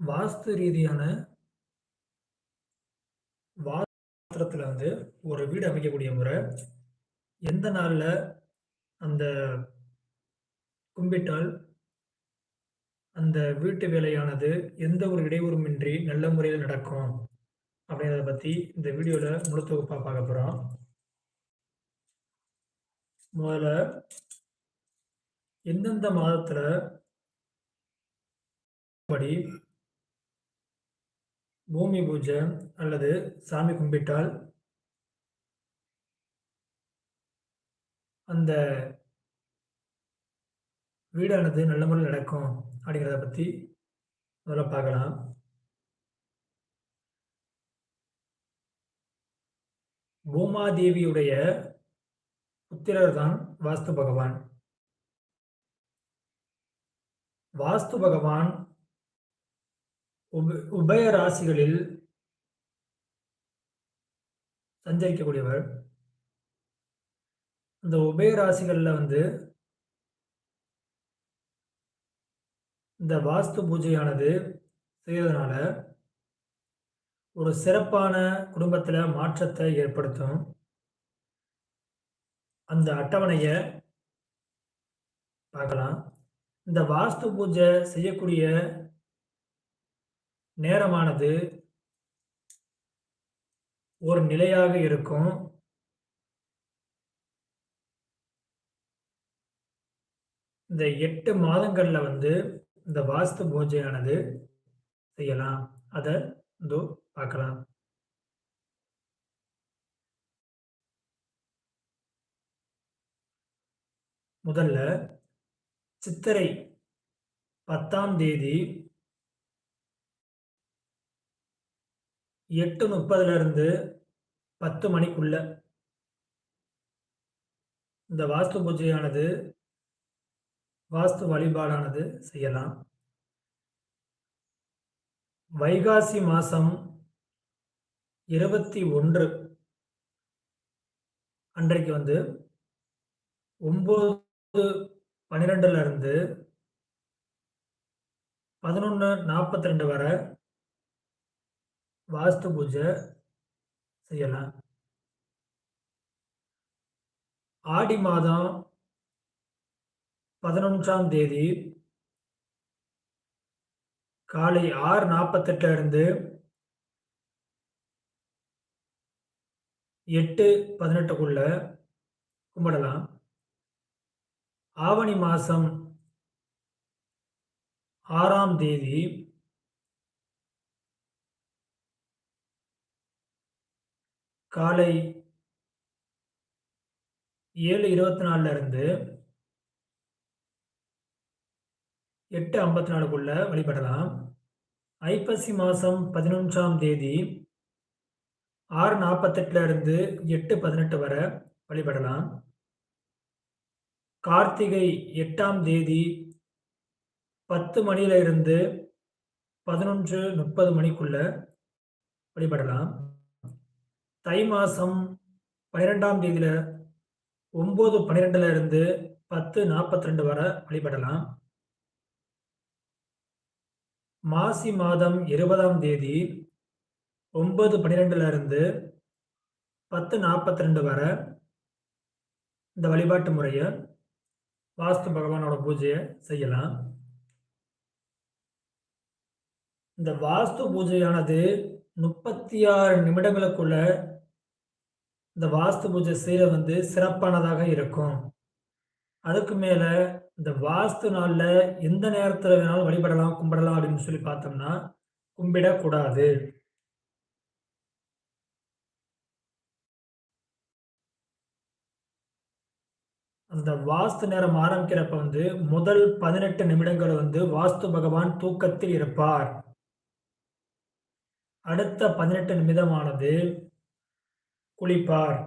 வாஸ்து ரீதியான வாஸ்திரத்துல வந்து ஒரு வீடு அமைக்கக்கூடிய முறை, எந்த நாள்ல அந்த கும்பிட்டால் அந்த வீட்டு வேலையானது எந்த ஒரு இடையூறுமின்றி நல்ல முறையில் நடக்கும் அப்படிங்கிறத பத்தி இந்த வீடியோல முழு பார்க்க போறோம். முதல்ல எந்தெந்த மாதத்துல படி பூமி பூஜை அல்லது சாமி கும்பிட்டால் அந்த வீடானது நல்ல முறையில் நடக்கும் அப்படிங்கிறத பற்றி முதல்ல பார்க்கலாம். பூமாதேவியுடைய புத்திரர் தான் வாஸ்து பகவான். வாஸ்து பகவான் உபய ராசிகளில் சஞ்சரிக்கக்கூடியவர். அந்த உபய ராசிகளில் வந்து இந்த வாஸ்து பூஜையானது செய்வதனால ஒரு சிறப்பான குடும்பத்தில் மாற்றத்தை ஏற்படுத்தும். அந்த அட்டவணையை பார்க்கலாம். இந்த வாஸ்து பூஜை செய்யக்கூடிய நேரமானது ஒரு நிலையாக இருக்கும். இந்த எட்டு மாதங்கள்ல வந்து இந்த வாஸ்து பூஜையானது செய்யலாம். அதை இதோ பார்க்கலாம் முதல்ல சித்திரை பத்தாம் தேதி எட்டு முப்பதுலேருந்து பத்து மணிக்குள்ள. இந்த வாஸ்து பூஜையானது வாஸ்து வழிபாடானது செய்யலாம். வைகாசி மாதம் இருபத்தி ஒன்று. அன்றைக்கு வந்து ஒம்பது பன்னிரெண்டுல இருந்து பதினொன்று நாற்பத்தி ரெண்டு வரை வாஸ்து பூஜை செய்யலாம். ஆடி மாதம் பதினொன்றாம் தேதி காலை ஆறு நாற்பத்தெட்டுல இருந்து எட்டு பதினெட்டுக்குள்ள கும்பிடலாம். ஆவணி மாதம் ஆறாம் தேதி காலை ஏழு இருபத்தி நாலுல இருந்து எட்டு ஐம்பத்தி நாலுக்குள்ள வழிபடலாம். ஐப்பசி மாதம் பதினொன்றாம் தேதி ஆறு நாற்பத்தெட்டுல இருந்து எட்டு பதினெட்டு வரை வழிபடலாம். கார்த்திகை எட்டாம் தேதி பத்து மணியில இருந்து பதினொன்று முப்பது மணிக்குள்ள வழிபடலாம். தை மாதம் பன்னிரெண்டாம் தேதியில் ஒம்பது பன்னிரெண்டுல இருந்து பத்து நாற்பத்தி ரெண்டு வரை வழிபடலாம். மாசி மாதம் இருபதாம் தேதி ஒன்பது பன்னிரெண்டுல இருந்து பத்து நாற்பத்தி ரெண்டு வரை இந்த வழிபாட்டு முறையை வாஸ்து பகவானோட பூஜையை செய்யலாம். இந்த வாஸ்து பூஜையானது முப்பத்தி ஆறு நிமிடங்களுக்குள்ள இந்த வாஸ்து பூஜை செய்ய வந்து சிறப்பானதாக இருக்கும். அதுக்கு மேல இந்த வாஸ்து நாள்ல எந்த நேரத்துல வேணாலும் வழிபடலாம் கும்பிடலாம் அப்படின்னு சொல்லி பார்த்தோம்னா கும்பிடக்கூடாது. அந்த வாஸ்து நேரம் ஆரம்பிக்கிறப்ப வந்து முதல் பதினெட்டு நிமிடங்கள் வந்து வாஸ்து பகவான் தூக்கத்தில் இருப்பார். அடுத்த பதினெட்டு நிமிடமானது குளிப்பார்.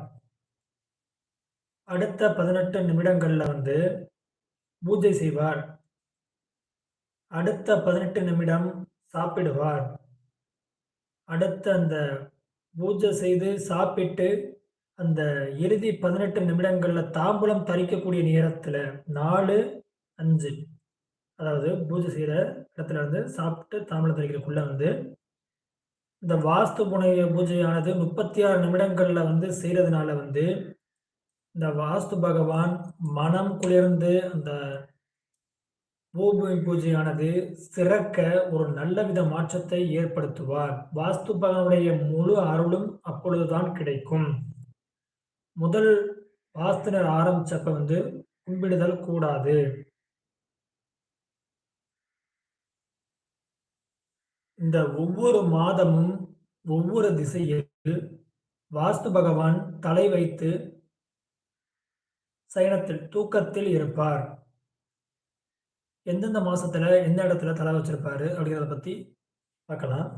அடுத்த பதினெட்டு நிமிடங்கள்ல வந்து பூஜை செய்வார். அடுத்த பதினெட்டு நிமிடம் சாப்பிடுவார். அடுத்த அந்த பூஜை செய்து சாப்பிட்டு அந்த இறுதி பதினெட்டு நிமிடங்கள்ல தாம்பூலம் தரிக்கக்கூடிய நேரத்துல நாலு அஞ்சு அதாவது பூஜை செய்கிற இடத்துல வந்து சாப்பிட்டு தாம்பூலம் தெளிக்கிறதுக்குள்ள வந்து இந்த வாஸ்து புனைய பூஜையானது 36 நிமிடங்கள்ல வந்து செய்கிறதுனால வந்து, இந்த வாஸ்து பகவான் மனம் குளிர்ந்து அந்த பூமி பூஜையானது சிறக்க ஒரு நல்ல வித மாற்றத்தை ஏற்படுத்துவார். வாஸ்து பகவானுடைய முழு அருளும் அப்பொழுதுதான் கிடைக்கும். முதல் வாஸ்துனர் ஆரம்பிச்சப்ப வந்து கும்பிடுதல் கூடாது. இந்த ஒவ்வொரு மாதமும், ஒவ்வொரு திசையில் வாஸ்து பகவான் தலை வைத்து சயனத்தில், தூக்கத்தில் இருப்பார். எந்தெந்த மாசத்துல, எந்த இடத்துல தலை வச்சிருப்பாரு அப்படிங்கிறத பத்தி பார்க்கலாம்.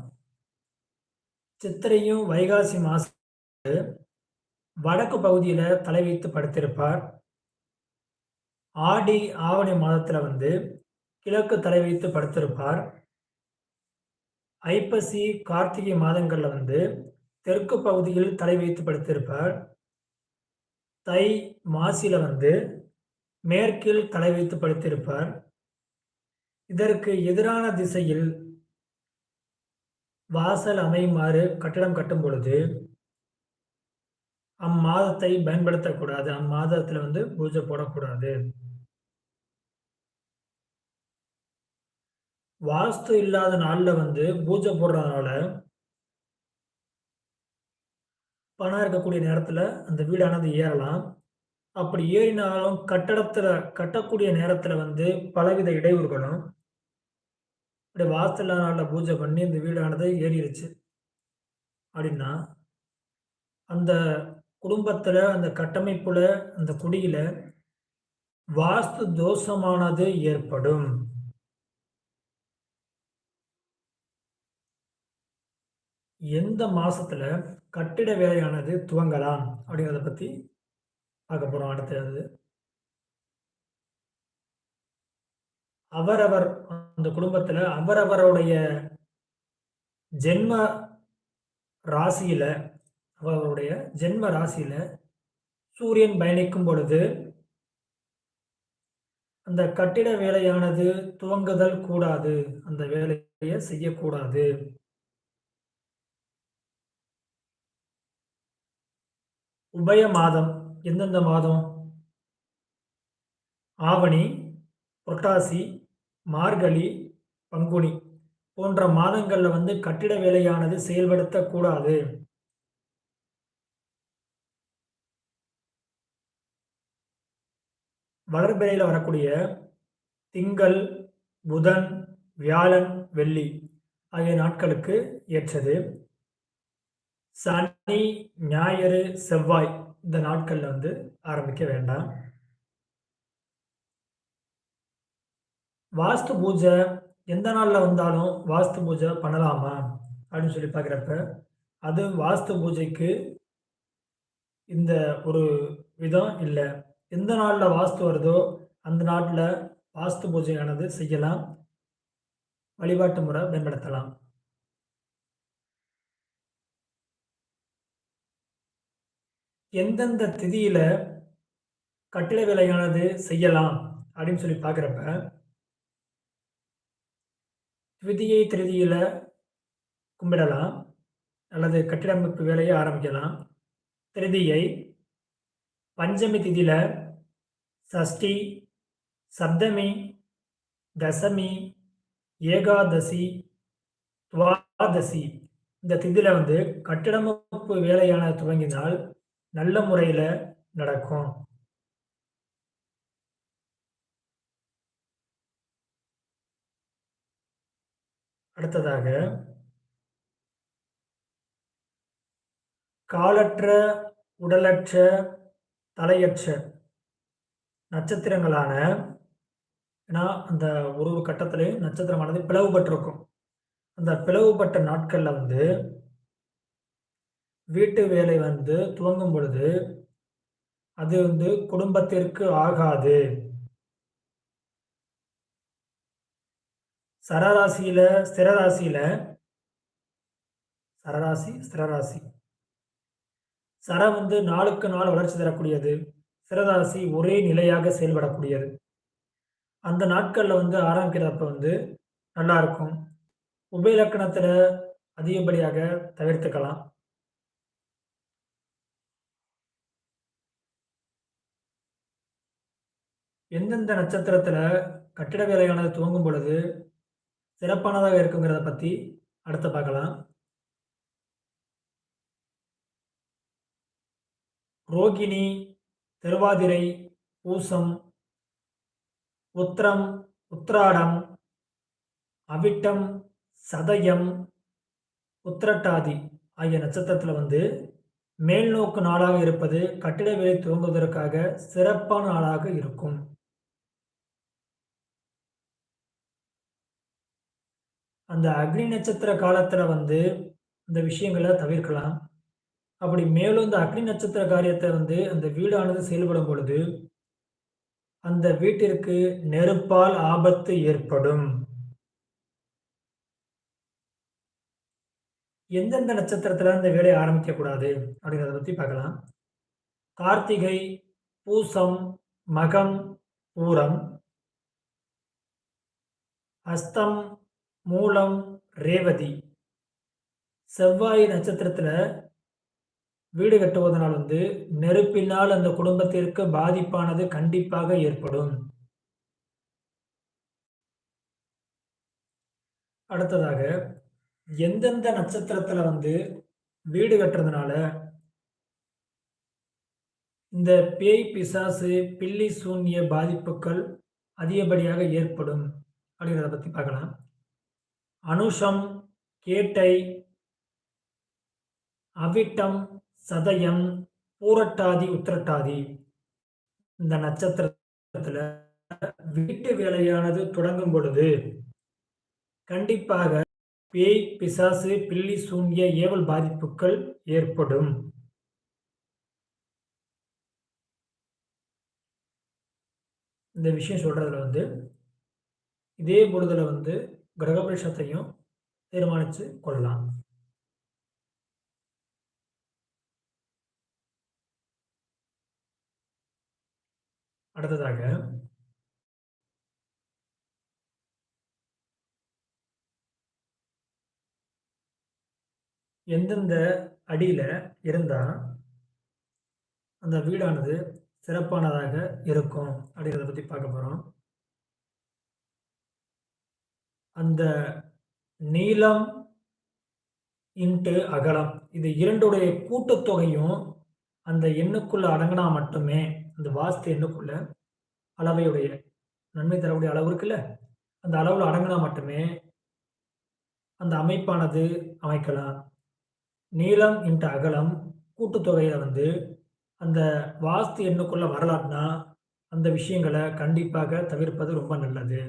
சித்திரையும், வைகாசி மாசம் வடக்கு பகுதியில தலை வைத்து படுத்திருப்பார். ஆடி, ஆவணி மாதத்துல வந்து கிழக்கு தலை வைத்து படுத்திருப்பார். ஐப்பசி, கார்த்திகை மாதங்கள்ல வந்து தெற்கு பகுதியில் தலை வைத்து படுத்திருப்பார். தை, மாசில வந்து மேற்கில் தலை வைத்து படுத்திருப்பார். இதற்கு எதிரான திசையில் வாசல் அமையுமாறு கட்டடம் கட்டும் பொழுது அம்மாதத்தை பயன்படுத்தக்கூடாது. அம்மாதத்துல வந்து பூஜை போடக்கூடாது. வாஸ்து இல்லாத நாள்ல வந்து பூஜை போடுறதுனால பணம் இருக்கக்கூடிய நேரத்துல அந்த வீடானது ஏறலாம். அப்படி ஏறினாலும் கட்டடத்துல கட்டக்கூடிய நேரத்துல வந்து பலவித இடையூறுகளும் அப்படி வாஸ்து இல்லாத நாளில் பூஜை பண்ணி இந்த வீடானது ஏறிடுச்சு அப்படின்னா, அந்த குடும்பத்துல, அந்த கட்டமைப்புல, அந்த குடியில வாஸ்து தோஷமானது ஏற்படும். எந்த மாசத்துல கட்டிட வேலையானது துவங்கலாம் அப்படிங்கிறத பத்தி பார்க்க போறோம் அடுத்தது. அவரவர் அந்த குடும்பத்துல அவரவருடைய ஜென்ம ராசியில அவருடைய ஜென்ம ராசியில சூரியன் பயணிக்கும் பொழுது அந்த கட்டிட வேலையானது துவங்குதல் கூடாது. அந்த வேலையை செய்யக்கூடாது. உபய மாதம் எந்தெந்த மாதம்? ஆவணி, புரட்டாசி, மார்கழி, பங்குனி போன்ற மாதங்களில் வந்து கட்டிட வேலையானது செயல்படுத்தக்கூடாது வளர்பிறையில் வரக்கூடிய திங்கள், புதன், வியாழன், வெள்ளி ஆகிய நாட்களுக்கு ஏற்றது. சனி, ஞாயிறு, செவ்வாய் இந்த நாட்கள்ல வந்து ஆரம்பிக்க வேண்டாம். வாஸ்து பூஜை எந்த நாள்ல வந்தாலும் வாஸ்து பூஜை பண்ணலாமா? அப்படின்னு சொல்லி பார்க்குறப்ப அது வாஸ்து பூஜைக்கு இந்த ஒரு விதம் இல்லை எந்த நாள்ல வாஸ்து வருதோ, அந்த நாட்டில் வாஸ்து பூஜையானது செய்யலாம். வழிபாட்டு முறை பயன்படுத்தலாம். எந்தெந்த திதியில கட்டிட வேலையானது செய்யலாம் அப்படின்னு சொல்லி பார்க்குறப்ப திதியை திருதியில கும்பிடலாம். அல்லது கட்டிடமைப்பு வேலையை ஆரம்பிக்கலாம். திருதியை, பஞ்சமி திதியில சஷ்டி, சப்தமி, தசமி, ஏகாதசி, துவாதசி இந்த திதியில வந்து கட்டிடமைப்பு வேலையானது துவங்கினால் நல்ல முறையில நடக்கும். அடுத்ததாக காலற்ற, உடலற்ற, தலையற்ற நட்சத்திரங்களான ஏன்னா, அந்த ஒரு ஒரு கட்டத்திலையும் நட்சத்திரமானது பிளவுபட்டிருக்கும். அந்த பிளவுபட்ட நாட்கள்ல வந்து வீட்டு வேலை வந்து துவங்கும் பொழுது, அது வந்து குடும்பத்திற்கு ஆகாது. சரராசியில, ஸ்திரராசியில சரராசி, ஸ்திரராசி. சர வந்து நாளுக்கு நாள் வளர்ச்சி தரக்கூடியது. சிரராசி ஒரே நிலையாக செயல்படக்கூடியது. அந்த நாட்கள்ல வந்து ஆரம்பிக்கிறப்ப வந்து நல்லா இருக்கும் இலக்கணத்தில அதிகப்படியாக தவிர்த்துக்கலாம். எந்தெந்த நட்சத்திரத்தில் கட்டிட வேலையானது துவங்கும் பொழுது சிறப்பானதாக இருக்குங்கிறத பற்றி அடுத்து பார்க்கலாம். ரோகிணி, திருவாதிரை, பூசம், உத்திரம், உத்ராடம் அவிட்டம், சதயம், உத்திரட்டாதி ஆகிய நட்சத்திரத்தில் வந்து மேல்நோக்கு நாளாக இருப்பது கட்டிட வேலை துவங்குவதற்காக சிறப்பான நாளாக இருக்கும். அந்த அக்னி நட்சத்திர காலத்துல வந்து இந்த விஷயங்களை தவிர்க்கலாம். அப்படி மேலும் இந்த அக்னி நட்சத்திர காரியத்தை வந்து அந்த வீடானது செயல்படும் பொழுது, அந்த வீட்டிற்கு நெருப்பால் ஆபத்து ஏற்படும். எந்தெந்த நட்சத்திரத்துல இந்த வேலைய ஆரம்பிக்கக்கூடாது அப்படிங்கிறத பத்தி பார்க்கலாம். கார்த்திகை, பூசம், மகம், பூரம். அஸ்தம், மூலம், ரேவதி. செவ்வாய் நட்சத்திரத்துல வீடு கட்டுவதனால் வந்து நெருப்பினால் அந்த குடும்பத்திற்கு பாதிப்பானது கண்டிப்பாக ஏற்படும். அடுத்ததாக எந்தெந்த நட்சத்திரத்துல வந்து வீடு கட்டுறதுனால இந்த பேய், பிசாசு, பில்லி, சூன்ய பாதிப்புக்கள் அதிகப்படியாக ஏற்படும் அப்படிங்கிறத பத்தி பார்க்கலாம். அனுஷம், கேட்டை அவிட்டம், சதயம், பூரட்டாதி, உத்திரட்டாதி இந்த நட்சத்திரத்துல வீட்டு வேலையானது தொடங்கும் பொழுது கண்டிப்பாக பேய், பிசாசு, பில்லி, சூன்ய ஏவல் பாதிப்புகள் ஏற்படும். இந்த விஷயம் சொல்றதுல வந்து, இதே பொழுதுல வந்து கிரகபிரவேசத்தையும் தீர்மானித்து கொள்ளலாம். அடுத்ததாக எந்தெந்த அடியில் இருந்தால் அந்த வீடானது சிறப்பானதாக இருக்கும் அப்படிங்கிறத பற்றி பார்க்க போகிறோம் அந்த நீளம் இன்ட்டு அகலம் இது இரண்டுடைய கூட்டுத்தொகையும் அந்த எண்ணுக்குள்ள அடங்கினா மட்டுமே, அந்த வாஸ்து எண்ணுக்குள்ள அளவையுடைய நன்மை தரக்கூடிய அளவு இருக்குல்ல, அந்த அளவில் அடங்கினா மட்டுமே அந்த அமைப்பானது அமைக்கலாம். நீளம் இன்ட்டு அகலம் கூட்டுத்தொகையில வந்து அந்த வாஸ்து எண்ணுக்குள்ள வரலாறுனா அந்த விஷயங்களை கண்டிப்பாக தவிர்ப்பது ரொம்ப நல்லது.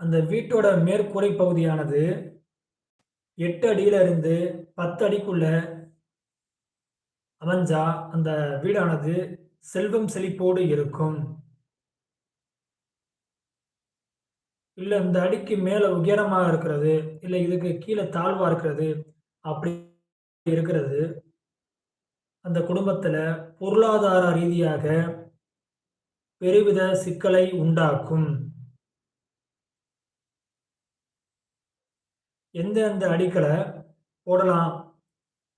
அந்த வீட்டோட மேற்கூரை பகுதியானது எட்டு அடியில இருந்து 10 அடிக்குள்ள அமைஞ்சா, அந்த வீடானது செல்வம் செழிப்போடு இருக்கும். இல்ல இந்த அடிக்கு மேல உயரமாக இருக்கிறது, இல்ல இதுக்கு கீழே தாழ்வா இருக்கிறது, அப்படி இருக்கிறது அந்த குடும்பத்தில் பொருளாதார ரீதியாக பெருவித சிக்கலை உண்டாக்கும். எந்தெந்த அடிக்களை போடலாம்,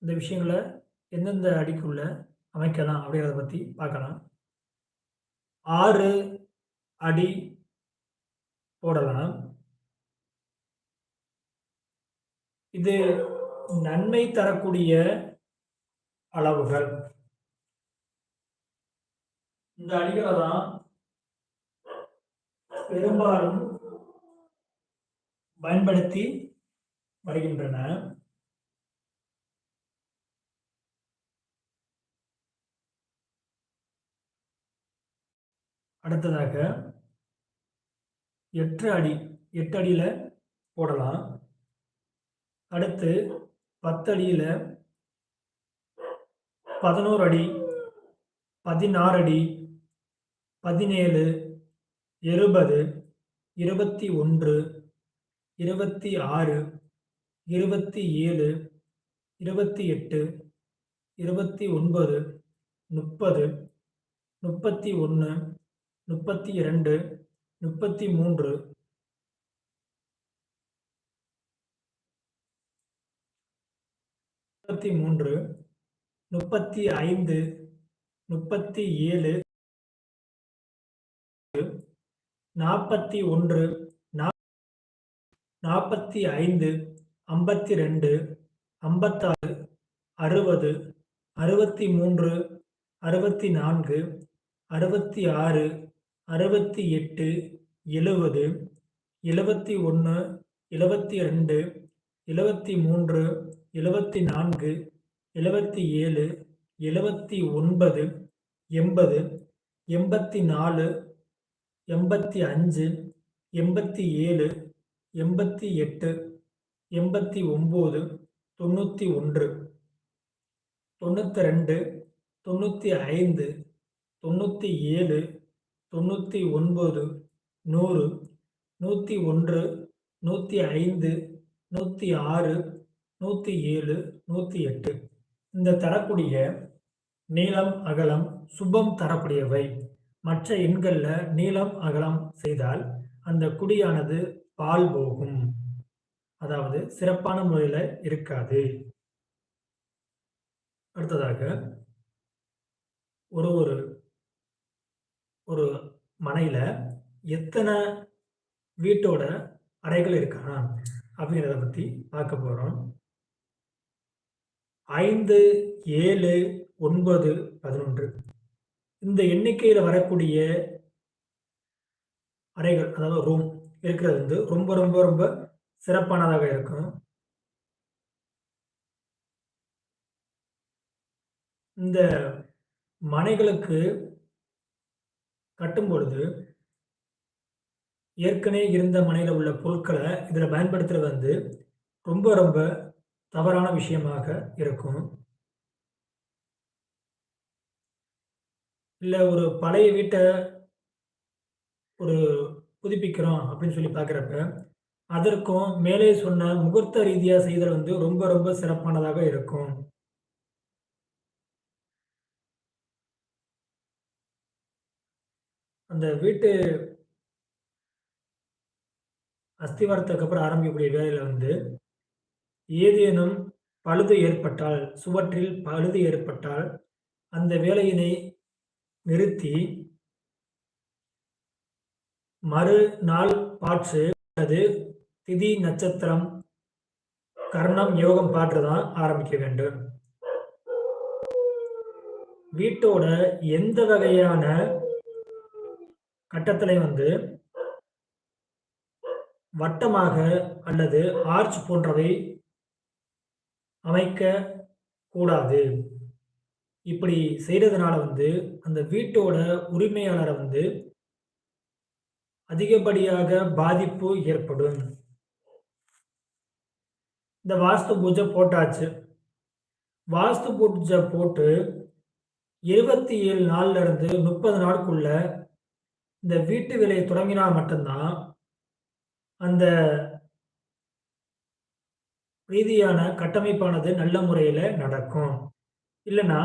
இந்த விஷயங்களை எந்தெந்த அடிக்குள்ள அமைக்கலாம் அப்படிங்கிறத பற்றி பார்க்கலாம். ஆறு அடி போடலாம். இது நன்மை தரக்கூடிய அளவுகள். இந்த அடிகளை தான் பெரும்பாலும் பயன்படுத்தி வருகின்றன. அடுத்ததாக எட்டு அடி எட்டு அடியில் போடலாம். அடுத்து பத்து அடியில் பதினோரு அடி பதினாறு அடி பதினேழு இருபது இருபத்தி ஒன்று இருபத்தி ஆறு 20, 21, 26, 27, 28, 29, 30, முப்பத்தி ஒன்று முப்பத்தி இரண்டு முப்பத்தி மூன்று. முப்பத்தி மூன்று முப்பத்தி ஐந்து முப்பத்தி ஏழு. நாற்பத்தி ஒன்று நாற்பத்தி ஐந்து ஐம்பத்தி ரெண்டு ஐம்பத்தாறு அறுபது அறுபத்தி மூன்று அறுபத்தி நான்கு அறுபத்தி ஆறு அறுபத்தி எட்டு எழுபது எழுபத்தி ஒன்று எழுபத்தி ரெண்டு எழுபத்தி மூன்று எழுபத்தி நான்கு எழுபத்தி ஏழு எழுபத்தி ஒன்பது எண்பது எண்பத்தி நாலு எண்பத்தி அஞ்சு எண்பத்தி ஏழு எண்பத்தி எட்டு எண்பத்தி ஒம்பது தொண்ணூற்றி ஒன்று தொண்ணூற்றி ரெண்டு தொண்ணூற்றி ஐந்து தொண்ணூற்றி ஏழு தொண்ணூற்றி ஒன்பது நூறு நூற்றி ஒன்று நூற்றி ஐந்து நூற்றி ஆறு நூற்றி ஏழு நூற்றி எட்டு. இந்த தரக்கூடிய நீளம் அகலம் சுபம் தரக்கூடியவை. மற்ற எண்களில் நீளம் அகலம் செய்தால் அந்த குடியானது பால் போகும். அதாவது சிறப்பான முறையில் இருக்காது. அடுத்ததாக ஒரு ஒரு ஒரு மனையில் எத்தனை வீட்டோட அறைகள் இருக்கலாம் அப்படிங்கிறத பற்றி பார்க்க போகிறோம் ஐந்து ஏழு ஒன்பது பதினொன்று. இந்த எண்ணிக்கையில் வரக்கூடிய அறைகள் அதாவது ரூம் இருக்கிறது வந்து ரொம்ப ரொம்ப ரொம்ப சிறப்பானதாக இருக்கும் இந்த மனைகளுக்கு கட்டும் பொழுது ஏற்கனவே இருந்த மனையில் உள்ள பொருட்களை இதில் பயன்படுத்துறது வந்து ரொம்ப ரொம்ப தவறான விஷயமாக இருக்கும். இல்லை ஒரு பழைய வீட்டை ஒரு புதுப்பிக்கிறோம் அப்படின்னு சொல்லி பார்க்குறப்ப அதற்கும் மேலே சொன்ன முகூர்த்த ரீதியாக செய்தல் வந்து ரொம்ப ரொம்ப சிறப்பானதாக இருக்கும். அந்த வீட்டு அஸ்திவாரத்துக்கு அப்புறம் ஆரம்பிக்கக்கூடிய வேலையில் வந்து ஏதேனும் பழுது ஏற்பட்டால் சுவற்றில் பழுது ஏற்பட்டால் அந்த வேலையினை நிறுத்தி மறுநாள் பாற்று அது திதி நட்சத்திரம் கர்ணம் யோகம் பார்த்து தான் ஆரம்பிக்க வேண்டும். வீட்டோட எந்த வகையான கட்டத்திலையும் வந்து வட்டமாக அல்லது ஆர்ச் போன்றவை அமைக்க கூடாது. இப்படி செய்கிறதுனால வந்து அந்த வீட்டோட உரிமையாளரை வந்து அதிகப்படியாக பாதிப்பு ஏற்படும். இந்த வாஸ்து பூஜை போட்டாச்சு. வாஸ்து பூஜை போட்டு இருபத்தி ஏழு நாள்ல இருந்து முப்பது நாளுக்குள்ள இந்த வீட்டு வேலையை தொடங்கினால் மட்டும்தான் அந்த ரீதியான கட்டமைப்பானது நல்ல முறையில் நடக்கும். இல்லைன்னா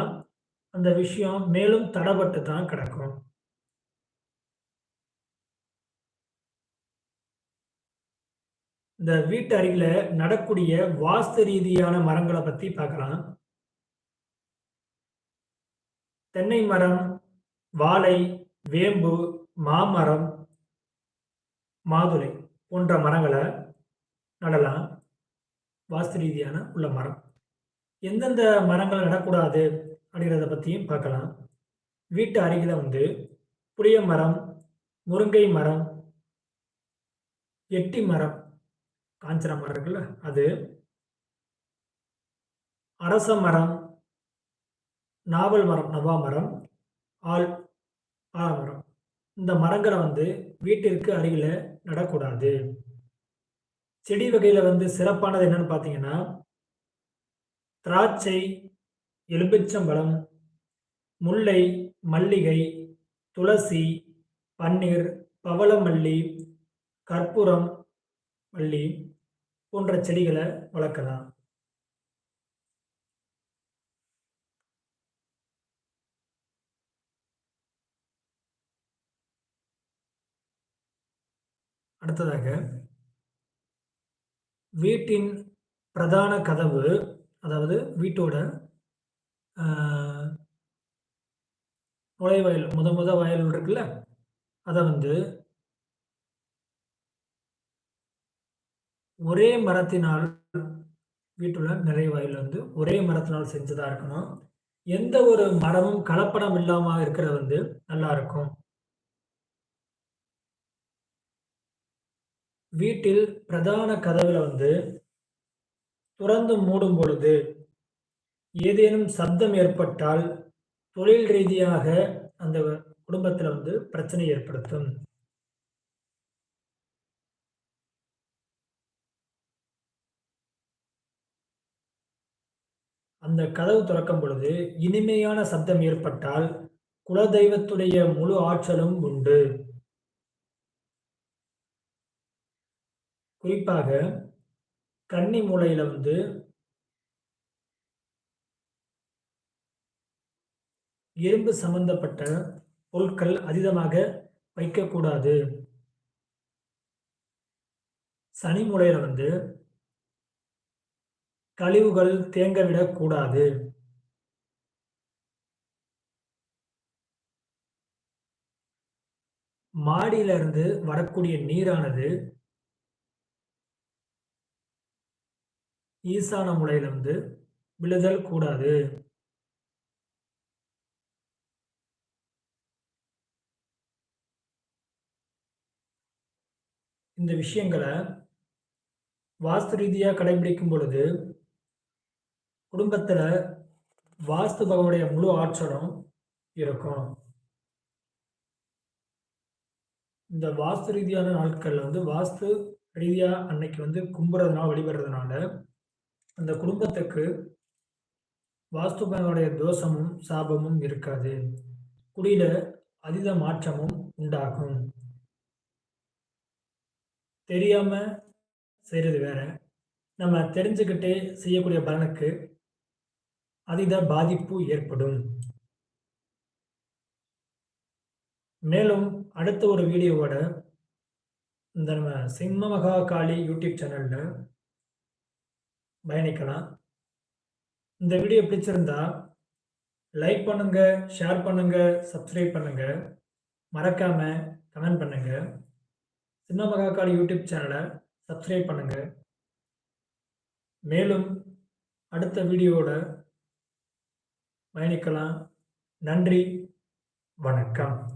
அந்த விஷயம் மேலும் தடப்பட்டு தான் கிடக்கும். இந்த வீட்டு அருகில் நடக்கூடிய வாஸ்து ரீதியான மரங்களை பற்றி பார்க்கலாம். தென்னை மரம் வாழை வேம்பு மாமரம் மாதுளை போன்ற மரங்களை நடலாம். வாஸ்து ரீதியான உள்ள மரம். எந்தெந்த மரங்கள் நடக்கூடாது அப்படிங்கிறத பற்றியும் பார்க்கலாம். வீட்டு அருகில் வந்து புளிய மரம் முருங்கை மரம் எட்டி மரம் காஞ்சன மரம் இருக்குல்ல அது அரச மரம் நாவல் மரம் நவா மரம் ஆள் ஆலமரம் இந்த மரங்களை வந்து வீட்டிற்கு அருகில் நடக்கூடாது. செடி வகையில் வந்து சிறப்பானது என்னன்னு பார்த்தீங்கன்னா திராட்சை எலும்பிச்சம்பழம் முல்லை மல்லிகை துளசி பன்னீர் பவளமல்லி கற்பூரம் மல்லி. போன்ற செடிகளை வளர்க்கலாம். அடுத்ததாக வீட்டின் பிரதான கதவு அதாவது வீட்டோட நுழைவாயில் முத முத வயல் இருக்குல்ல அதை வந்து ஒரே மரத்தினால் வீட்டுள்ள நிறைவாயில் வந்து ஒரே மரத்தினால் செஞ்சதா இருக்கணும். எந்த ஒரு மரமும் கலப்படம் இல்லாம இருக்கிறது வந்து நல்லா இருக்கும். வீட்டில் பிரதான கதவுல வந்து துறந்து மூடும் பொழுது ஏதேனும் சப்தம் ஏற்பட்டால் தொழில் ரீதியாக அந்த குடும்பத்தில் வந்து பிரச்சனை ஏற்படுத்தும். அந்த கதவு திறக்கும் பொழுது இனிமையான சப்தம் ஏற்பட்டால் குலதெய்வத்துடைய முழு ஆற்றலும் உண்டு. குறிப்பாக கன்னி மூலையில வந்து இரும்பு சம்பந்தப்பட்ட பொருட்கள் அதிகமாக வைக்கக்கூடாது. சனி மூலையில வந்து கழிவுகள் தேங்கவிடக்கூடாது மாடியிலிருந்து வரக்கூடிய நீரானது ஈசான முறையிலிருந்து விழுதல் கூடாது. இந்த விஷயங்களை வாஸ்து ரீதியாக கடைபிடிக்கும் பொழுது குடும்பத்தில் வாஸ்து பகவனுடைய முழு ஆற்றலும் இருக்கும். இந்த வாஸ்து ரீதியான நாட்களில் வந்து வாஸ்து ரீதியாக அன்னைக்கு வந்து கும்புறதுனால வழிபடுறதுனால அந்த குடும்பத்துக்கு வாஸ்து பகவனுடைய தோஷமும் சாபமும் இருக்காது. குடியில அதீத மாற்றமும் உண்டாகும். தெரியாம செய்யறது வேற. நம்ம தெரிஞ்சுக்கிட்டே செய்யக்கூடிய பலனுக்கு அதீத பாதிப்பு ஏற்படும். மேலும் அடுத்த ஒரு வீடியோவோட இந்த நம்ம சிம்ம மகா காளி யூடியூப் சேனல்ல பயணிக்கலாம். இந்த வீடியோ பிடிச்சிருந்தா லைக் பண்ணுங்க ஷேர் பண்ணுங்க சப்ஸ்கிரைப் பண்ணுங்க. மறக்காம கமெண்ட் பண்ணுங்க. சின்ன மகாகாளி யூடியூப் சேனலை சப்ஸ்கிரைப் பண்ணுங்க. மேலும் அடுத்த வீடியோட பயணிக்கலாம். நன்றி. வணக்கம்.